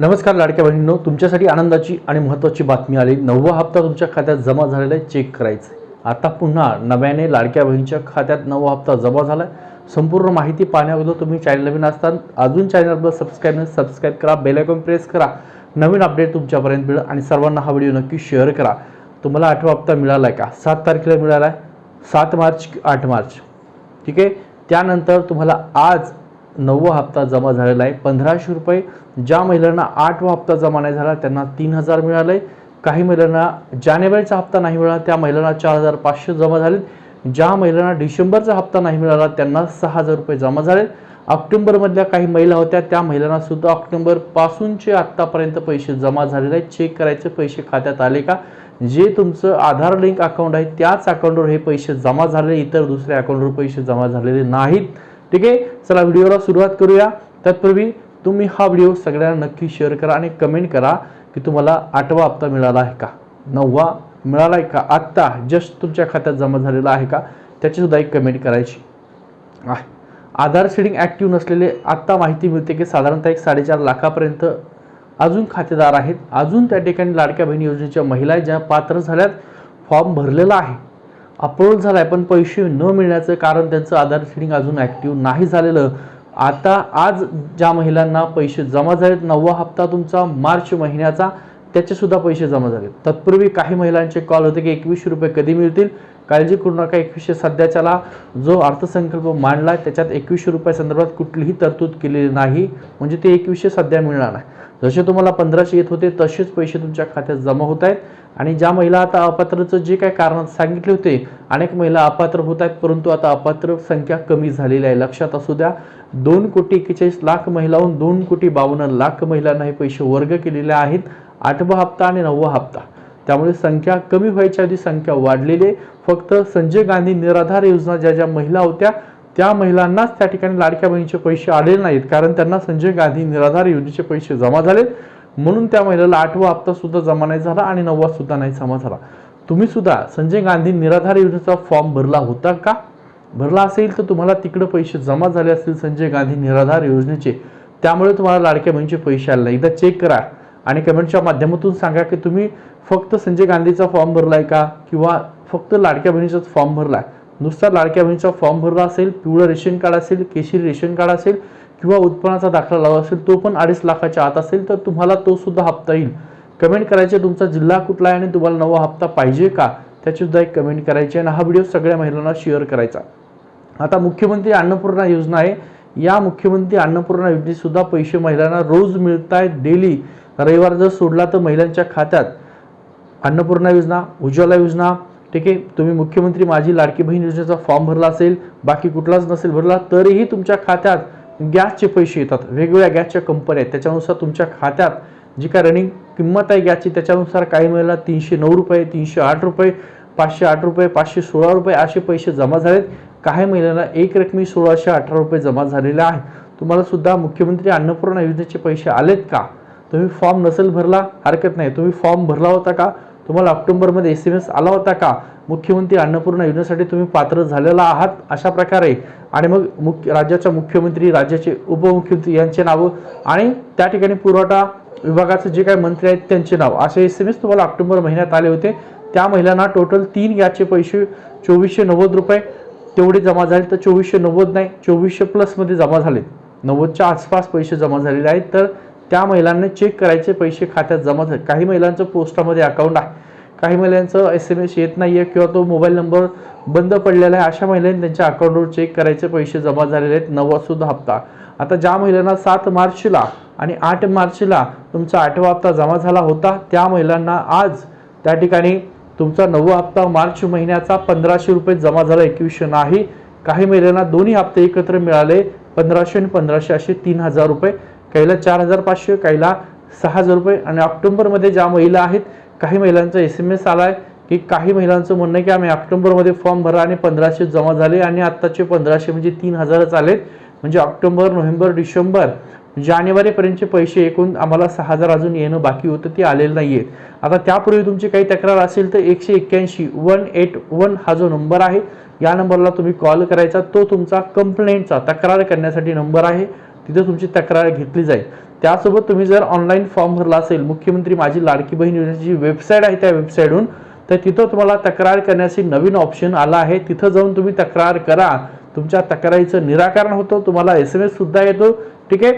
नमस्कार लाडक्या बहिणींनो तुमच्यासाठी आनंदाची आणि महत्त्वाची बातमी आली. नववा हप्ता तुमच्या खात्यात जमा झालेला आहे चेक करायचं आहे. आता पुन्हा नव्याने लाडक्या बहिणीच्या खात्यात नवा हप्ता जमा झाला आहे संपूर्ण माहिती पाहण्याबद्दल तुम्ही चॅनल नवीन असताना अजून चॅनलवर सबस्क्राईब नाही सबस्क्राईब करा बेलायकॉन प्रेस करा. नवीन अपडेट तुमच्यापर्यंत मिळेल आणि सर्वांना हा व्हिडिओ नक्की शेअर करा. तुम्हाला आठवा हप्ता मिळाला आहे का? सात तारखेला मिळाला आहे सात मार्च आठ मार्च. ठीक आहे? त्यानंतर तुम्हाला आज नववा हप्ता जमा झालेला आहे. पंधराशे रुपये ज्या महिलांना आठवा हप्ता जमा नाही झाला त्यांना तीन हजार मिळाले. काही महिलांना जानेवारीचा हप्ता नाही मिळाला त्या महिलांना चार हजार पाचशे जमा झाले. ज्या महिलांना डिसेंबरचा हप्ता नाही मिळाला त्यांना सहा हजार रुपये जमा झाले. ऑक्टोबरमधल्या काही महिला होत्या त्या महिलांना सुद्धा ऑक्टोबरपासूनचे आत्तापर्यंत पैसे जमा झालेले आहेत. चेक करायचे पैसे खात्यात आले का? जे तुमचं आधार लिंक अकाउंट आहे त्याच अकाउंटवर हे पैसे जमा झालेले इतर दुसऱ्या अकाउंटवर पैसे जमा झालेले नाहीत. ठीक आहे? चला व्हिडिओला सुरुवात करूया. तत्पूर्वी तुम्ही हा व्हिडिओ सगळ्यांना नक्की शेअर करा आणि कमेंट करा की तुम्हाला आठवा हप्ता मिळाला आहे का? नववा मिळाला आहे का? आत्ता जस्ट तुमच्या खात्यात जमा झालेला आहे का? त्याचीसुद्धा एक कमेंट करायची आहे. आधार शेडिंग ॲक्टिव्ह नसलेले आत्ता माहिती मिळते की साधारणतः एक साडेचार लाखापर्यंत अजून खातेदार आहेत. अजून त्या ठिकाणी लाडक्या बहिणी योजनेच्या महिला आहेत ज्या पात्र झाल्यात. फॉर्म भरलेला आहे. अप्रूव्हल झाला आहे पण पैसे न मिळण्याचं कारण त्यांचं आधार सीडिंग अजून ॲक्टिव्ह नाही झालेलं. आता आज ज्या महिलांना पैसे जमा झालेत नववा हप्ता तुमचा मार्च महिन्याचा. त्याचेसुद्धा पैसे जमा झाले तत्पूर्वी काही महिलांचे कॉल होते की एकवीसशे रुपये कधी मिळतील? काळजी करू नका एकवीसशे सध्याच्याला जो अर्थसंकल्प मांडला आहे त्याच्यात एकवीसशे रुपया संदर्भात कुठलीही तरतूद केलेली नाही. म्हणजे ते एकवीसशे सध्या मिळणार नाही. जसे तुम्हाला पंधराशे येत होते तसेच पैसे तुमच्या खात्यात जमा होत आहेत. आणि ज्या महिला आता अपात्रचं जे काही कारण सांगितले होते अनेक महिला अपात्र होत आहेत परंतु आता अपात्र संख्या कमी झालेली आहे. लक्षात असू द्या दोन कोटी एक्केचाळीस लाख महिलाहून दोन कोटी बावन्न लाख महिलांना हे पैसे वर्ग केलेले आहेत. आठवा हप्ता आणि नववा हप्ता. त्यामुळे संख्या कमी व्हायच्या आधी संख्या वाढलेली आहे. फक्त संजय गांधी निराधार योजना ज्या ज्या महिला होत्या त्या महिलांनाच त्या ठिकाणी लाडक्या बहिणीचे पैसे आलेले नाहीत. कारण त्यांना संजय गांधी निराधार योजनेचे पैसे जमा झालेत म्हणून त्या महिलेला आठवा हप्ता सुद्धा जमा नाही झाला आणि नववा सुद्धा नाही जमा झाला. तुम्ही सुद्धा संजय गांधी निराधार योजनेचा फॉर्म भरला होता का? भरला असेल तर तुम्हाला तिकडे पैसे जमा झाले असतील संजय गांधी निराधार योजनेचे. त्यामुळे तुम्हाला लाडक्या बहिणीचे पैसे आले एकदा चेक करा. आणि कमेंटच्या माध्यमातून सांगा की तुम्ही फक्त संजय गांधीचा फॉर्म भरलाय का? किंवा फक्त लाडक्या बहिणीचाच फॉर्म भरलाय? नुसता लाडक्या बहिणीचा फॉर्म भरला असेल पिवळं रेशन कार्ड असेल केशरी रेशन कार्ड असेल किंवा उत्पन्नाचा दाखला लावा असेल तो पण अडीच लाखाच्या आत असेल तर तुम्हाला तो सुद्धा हप्ता येईल. कमेंट करायचे तुमचा जिल्हा कुठला आहे आणि तुम्हाला नवा हप्ता पाहिजे का? त्याची सुद्धा एक कमेंट करायची आणि हा व्हिडिओ सगळ्या महिलांना शेअर करायचा. आता मुख्यमंत्री अन्नपूर्णा योजना आहे. या मुख्यमंत्री अन्नपूर्णा योजनेत सुद्धा पैसे महिलांना रोज मिळत आहेत डेली. रविवार जर सोडला तर महिलांच्या खात्यात अन्नपूर्णा योजना उज्ज्वला योजना ठीक आहे? तुम्ही मुख्यमंत्री माझी लाडकी बहीण योजनेचा फॉर्म भरला असेल बाकी कुठलाच नसेल भरला तरीही तुमच्या खात्यात गॅसचे पैसे येतात. वेगवेगळ्या गॅसच्या कंपन्या आहेत. त्याच्यानुसार तुमच्या खात्यात जी काय रनिंग किंमत आहे गॅसची त्याच्यानुसार काही महिला तीनशे नऊ रुपये तीनशे आठ रुपये पाचशे आठ रुपये पाचशे सोळा रुपये असे पैसे जमा झालेत. काही महिलांना एक रकमी सोळाशे अठरा रुपये जमा झालेले आहे. तुम्हाला सुद्धा मुख्यमंत्री अन्नपूर्णा योजनेचे पैसे आलेत का? तुम्ही फॉर्म नसेल भरला हरकत नाही. तुम्ही फॉर्म भरला होता का? तुम्हाला ऑक्टोबरमध्ये एस एम एस आला होता का? मुख्यमंत्री अन्नपूर्णा योजनेसाठी तुम्ही पात्र झालेला आहात अशा प्रकारे. आणि मग मुख्य राज्याच्या मुख्यमंत्री राज्याचे उपमुख्यमंत्री यांचे नावं आणि त्या ठिकाणी पुरवठा विभागाचे जे काही मंत्री आहेत त्यांचे नाव. असे एस एम एस तुम्हाला ऑक्टोबर महिन्यात आले होते. त्या महिलांना टोटल तीन याचे पैसे चोवीसशे नव्वद रुपये. तेवढे जमा झाले तर चोवीसशे नव्वद नाही चोवीसशे प्लसमध्ये जमा झाले नव्वदच्या आसपास पैसे जमा झालेले आहेत. तर त्या महिलांनी चेक करायचे पैसे खात्यात जमा झाले काही महिलांचं पोस्टामध्ये अकाउंट आहे. काही महिलांचं एस एम एस येत नाही आहे किंवा तो मोबाईल नंबर बंद पडलेला आहे. अशा महिलांनी त्यांच्या अकाउंटवर चेक करायचे पैसे जमा झालेले आहेत. नववासुद्धा हप्ता. आता ज्या महिलांना सात मार्चला आणि आठ मार्चला तुमचा आठवा हप्ता जमा झाला होता त्या महिलांना आज त्या ठिकाणी तुमचा नववा हप्ता मार्च महिन्याचा पंधराशे रुपये जमा झाला. एकवीसशे नाही. काही महिलांना दोन्ही हप्ते एकत्र मिळाले. पंधराशे आणि पंधराशे असे तीन हजार रुपये. काहीला चार हजार पाचशे काहीला सहा हजार रुपये आणि ऑक्टोबरमध्ये ज्या महिला आहेत काही महिलांचा एस एम एस आला आहे की काही महिलांचं म्हणणं आहे की आम्ही ऑक्टोबरमध्ये फॉर्म भरा आणि पंधराशे जमा झाले आणि आत्ताचे पंधराशे म्हणजे तीन हजारच आलेत. म्हणजे ऑक्टोबर नोव्हेंबर डिसेंबर जानेवारीपर्यंतचे पैसे एकूण आम्हाला सहा हजार अजून येणं बाकी होतं ते आलेलं नाही आहेत आता त्यापूर्वी तुमची काही तक्रार असेल तर एकशे एक्क्याऐंशी वन एट वन हा जो नंबर आहे या नंबरला तुम्ही कॉल करायचा. तो तुमचा कंप्लेंटचा तक्रार करण्यासाठी नंबर आहे. तिथे तुमची तक्रार घेतली जाईल. त्यासोबत तुम्ही जर ऑनलाईन फॉर्म भरला असेल मुख्यमंत्री माझी लाडकी बहीण योजनेची वेबसाईट आहे त्या वेबसाईटहून तर तिथं तुम्हाला तक्रार करण्याची नवीन ऑप्शन आला आहे. तिथं जाऊन तुम्ही तक्रार करा. तुमच्या तक्रारीचं निराकरण होतं. तुम्हाला एस एम एससुद्धा येतो. ठीक आहे?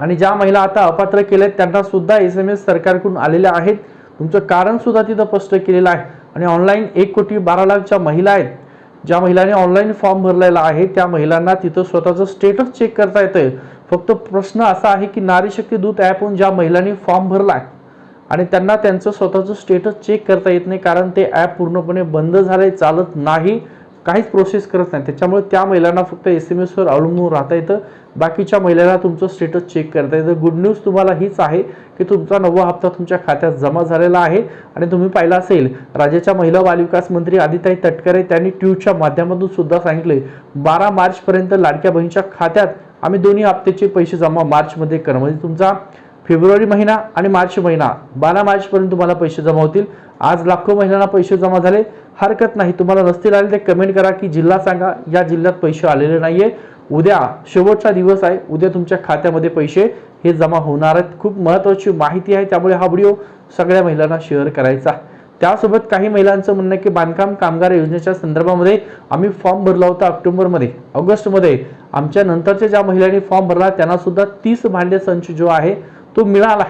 आणि ज्या महिला आता अपात्र केल्या आहेत त्यांना सुद्धा एस एम एस सरकारकडून आलेल्या आहेत. तुमचं कारण सुद्धा तिथं स्पष्ट केलेलं आहे. आणि ऑनलाईन एक कोटी बारा लाखच्या महिला आहेत. ज्या महिलांनी ऑनलाईन फॉर्म भरलेला आहे त्या महिलांना तिथं स्वतःचं स्टेटस चेक करता येतं फक्त प्रश्न असा आहे की नारी शक्ती दूत ॲपहून ज्या महिलांनी फॉर्म भरला आहे आणि त्यांना त्यांचं स्वतःचं स्टेटस चेक करता येत नाही कारण ते ॲप पूर्णपणे बंद झालं चालत नाही. काहीच प्रोसेस करत नाही. त्याच्यामुळे त्या महिलांना फक्त एस एम एसवर अवलंबून राहता येतं. बाकीच्या महिलांना तुमचं स्टेटस चेक करता येतं. गुड न्यूज तुम्हाला हीच आहे की तुमचा नववा हप्ता तुमच्या खात्यात जमा झालेला आहे आणि तुम्ही पाहिला असेल. राज्याच्या महिला बालविकास मंत्री आदिताई तटकरे त्यांनी ट्यूबच्या माध्यमातून सुद्धा सांगितले बारा मार्चपर्यंत लाडक्या बहिणीच्या खात्यात आम्ही दोन्ही हप्त्याचे पैसे जमा मार्चमध्ये करा. म्हणजे तुमचा फेब्रुवारी महिना आणि मार्च महिना बारा मार्चपर्यंत तुम्हाला पैसे जमा होतील. आज लाखो महिलांना पैसे जमा झाले. हरकत नाही. तुम्हाला नसतील आले ते कमेंट करा की जिल्हा सांगा. या जिल्ह्यात पैसे आलेले नाहीये. उद्या शेवटचा दिवस आहे. उद्या तुमच्या खात्यामध्ये पैसे हे जमा होणार आहेत. खूप महत्त्वाची माहिती आहे. त्यामुळे हा व्हिडिओ सगळ्या महिलांना शेअर करायचा त्यासोबत काही महिलांचं म्हणणं की बांधकाम कामगार योजनेच्या संदर्भामध्ये आम्ही फॉर्म भरला होता ऑक्टोबरमध्ये. ऑगस्टमध्ये आमच्या नंतरच्या ज्या महिलांनी फॉर्म भरला त्यांना सुद्धा तीस भांडे संच जो आहे तो मिळाला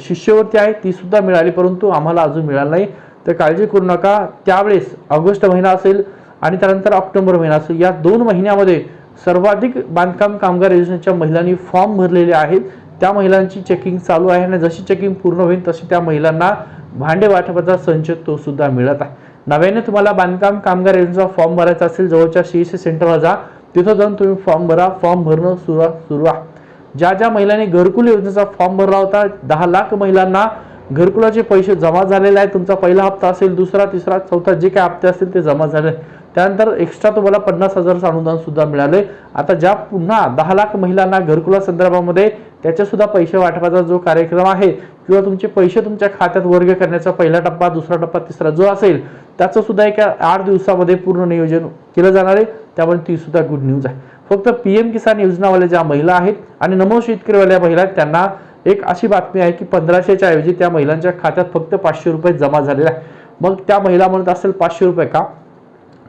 शिष्यवृत्ती आहे ती सुद्धा मिळाली परंतु आम्हाला अजून मिळाला नाही. तर काळजी करू नका. त्यावेळेस ऑगस्ट महिना असेल आणि त्यानंतर ऑक्टोबर महिना असेल. या दोन महिन्यामध्ये सर्वाधिक बांधकाम कामगार योजनेच्या महिलांनी फॉर्म भरलेले आहेत. त्या महिलांची चेकिंग चालू आहे आणि जशी चेकिंग पूर्ण होईल तशी त्या महिलांना भांडे वाटपाचा संच तो सुद्धा मिळत आहे. नव्याने तुम्हाला बांधकाम कामगार योजनेचा फॉर्म भरायचा असेल जवळच्या सी सी सेंटरला जा. तिथं जाऊन तुम्ही फॉर्म भरा. फॉर्म भरणं सुरू सुरू आहे. ज्या ज्या महिलांनी घरकुल योजनेचा फॉर्म भरला होता दहा लाख महिलांना घरकुलाचे पैसे जमा झालेले आहेत. तुमचा पहिला हप्ता असेल दुसरा तिसरा चौथा जे काही हप्ते असतील ते जमा झाले. त्यानंतर एक्स्ट्रा तुम्हाला पन्नास हजारचं अनुदान सुद्धा मिळाले आता ज्या पुन्हा दहा लाख महिलांना घरकुला संदर्भामध्ये त्याच्यासुद्धा पैसे वाटपाचा जो कार्यक्रम आहे किंवा तुमचे पैसे तुमच्या खात्यात वर्ग करण्याचा पहिला टप्पा दुसरा टप्पा तिसरा जो असेल त्याचं सुद्धा एका आठ दिवसामध्ये पूर्ण नियोजन केलं जाणार आहे. त्यामुळे ती सुद्धा गुड न्यूज आहे. फक्त पी एम किसान योजनावाल्या ज्या महिला आहेत आणि नमो शेतकरीवाल्या महिला आहेत त्यांना एक अशी बातमी आहे की पंधराशेच्या ऐवजी त्या महिलांच्या खात्यात फक्त पाचशे रुपये जमा झालेले आहे. मग त्या महिला म्हणत असेल पाचशे रुपये का?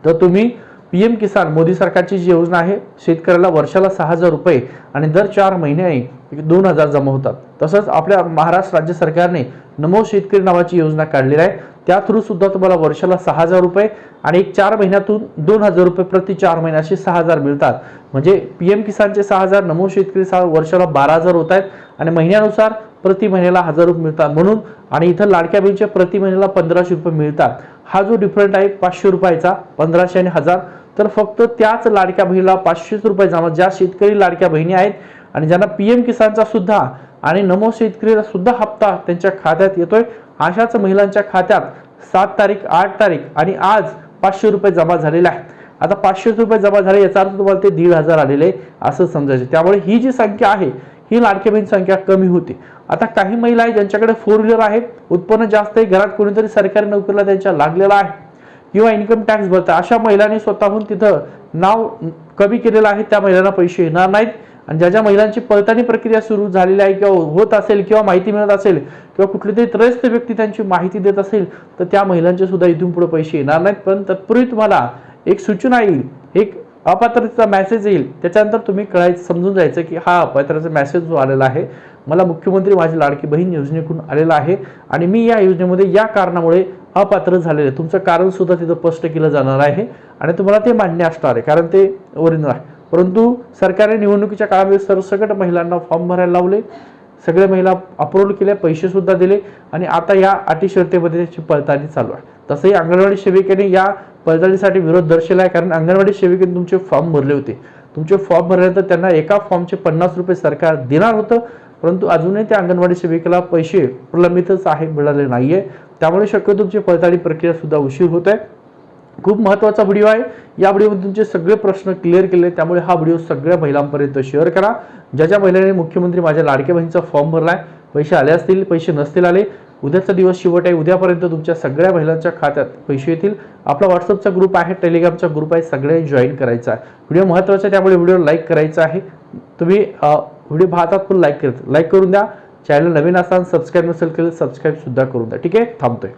तर तुम्ही पी एम किसान मोदी सरकारची जी योजना आहे शेतकऱ्याला वर्षाला सहा हजार रुपये आणि दर चार महिन्याने दोन हजार जमा होतात. तसंच आपल्या महाराष्ट्र राज्य सरकारने नमो शेतकरी नावाची योजना काढलेली आहे. त्या थ्रू सुद्धा तुम्हाला वर्षाला सहा हजार रुपये आणि एक चार महिन्यातून दोन हजार रुपये प्रति चार महिने असे सहा हजार मिळतात. म्हणजे पी एम किसानचे सहा हजार नमो शेतकरी सहा वर्षाला बारा हजार होत आहेत आणि महिन्यानुसार प्रति महिन्याला हजार रुपये मिळतात म्हणून आणि इथं लाडक्या बहिणीच्या प्रति महिन्याला पंधराशे रुपये मिळतात. हा जो डिफरंट आहे पाचशे रुपयाचा पंधराशे आणि हजार. तर फक्त त्याच लाडक्या बहिणीला पाचशेच रुपये जमा ज्या शेतकरी लाडक्या बहिणी आहेत आणि ज्यांना पी एम किसानचा सुद्धा आणि नमो शेतकरीला सुद्धा हप्ता त्यांच्या खात्यात येतोय अशाच महिलांच्या खात्यात सात तारीख आठ तारीख आणि आज पाचशे रुपये जमा झालेले आहेत. आता पाचशे रुपये जमा झाले याचा अर्थ तुम्हाला ते दीड हजार आलेले आहे असं समजायचं त्यामुळे ही जी संख्या आहे ही लाडकी बहीण संख्या कमी होते. आता काही महिला आहेत ज्यांच्याकडे फोर व्हीलर आहे उत्पन्न जास्त आहे घरात कोणीतरी सरकारी नोकरीला त्यांच्या लागलेला आहे किंवा इन्कम टॅक्स भरता अशा महिलांनी स्वतःहून तिथं नाव कमी केलेलं आहे त्या महिलांना पैसे येणार नाहीत. आणि ज्या ज्या महिलांची पळताणी प्रक्रिया सुरू झालेली आहे किंवा होत असेल किंवा माहिती मिळत असेल किंवा कुठली तरी त्रयस्थ व्यक्ती त्यांची माहिती देत असेल तर त्या महिलांचे सुद्धा इथून पुढे पैसे येणार नाहीत. पण तत्पूर्वी तुम्हाला एक सूचना येईल एक अपात्रतेचा मेसेज येईल. त्याच्यानंतर तुम्ही कळायचं समजून जायचं की हा अपात्रतेचा मेसेज जो आलेला आहे मला मुख्यमंत्री माझी लाडकी बहीण योजनेकडून आलेला आहे आणि मी या योजनेमध्ये या कारणामुळे अपात्र झालेले आहे. तुमचं कारणसुद्धा तिथं स्पष्ट केलं जाणार आहे आणि तुम्हाला ते मान्य असणार आहे कारण ते ओरिजिनल आहे. परंतु सरकारने निवडणुकीच्या काळामध्ये सरसकट महिलांना फॉर्म भरायला लावले. सगळ्या महिला अप्रूव्हल केल्या पैसेसुद्धा दिले आणि आता या अटी शर्तीमध्ये त्याची पडताळणी चालू आहे. तसंही अंगणवाडी सेविकेने या पडताळणीसाठी विरोध दर्शवला आहे कारण अंगणवाडी सेविकेने तुमचे फॉर्म भरले होते. तुमचे फॉर्म भरल्यानंतर त्यांना एका फॉर्मचे पन्नास रुपये सरकार देणार होतं. परंतु अजूनही त्या अंगणवाडी सेविकेला पैसे प्रलंबितच आहे मिळाले नाहीये. त्यामुळे शक्यतो तुमची पडताळणी प्रक्रिया सुद्धा उशीर होत आहे. खूप महत्त्वाचा व्हिडिओ आहे. या व्हिडिओमध्ये तुमचे सगळे प्रश्न क्लिअर केले. त्यामुळे हा व्हिडिओ सगळ्या महिलांपर्यंत शेअर करा. ज्या ज्या महिलांनी मुख्यमंत्री माझ्या लाडक्या बहिणीचा फॉर्म भरला आहे पैसे आले असतील पैसे नसतील आले उद्याचा दिवस शेवट आहे. उद्यापर्यंत तुमच्या सगळ्या महिलांच्या खात्यात पैसे येतील. आपला व्हॉट्सअपचा ग्रुप आहे टेलिग्रामचा ग्रुप आहे. सगळे जॉईन करायचा आहे. व्हिडिओ महत्त्वाचा आहे त्यामुळे व्हिडिओ लाईक करायचा आहे. तुम्ही व्हिडिओ पाहतात पण लाईक करत लाईक करून द्या. चॅनल नवीन असताना सबस्क्राईब नसेल केलं सबस्क्राईबसुद्धा करून द्या. ठीक आहे? थांबतोय.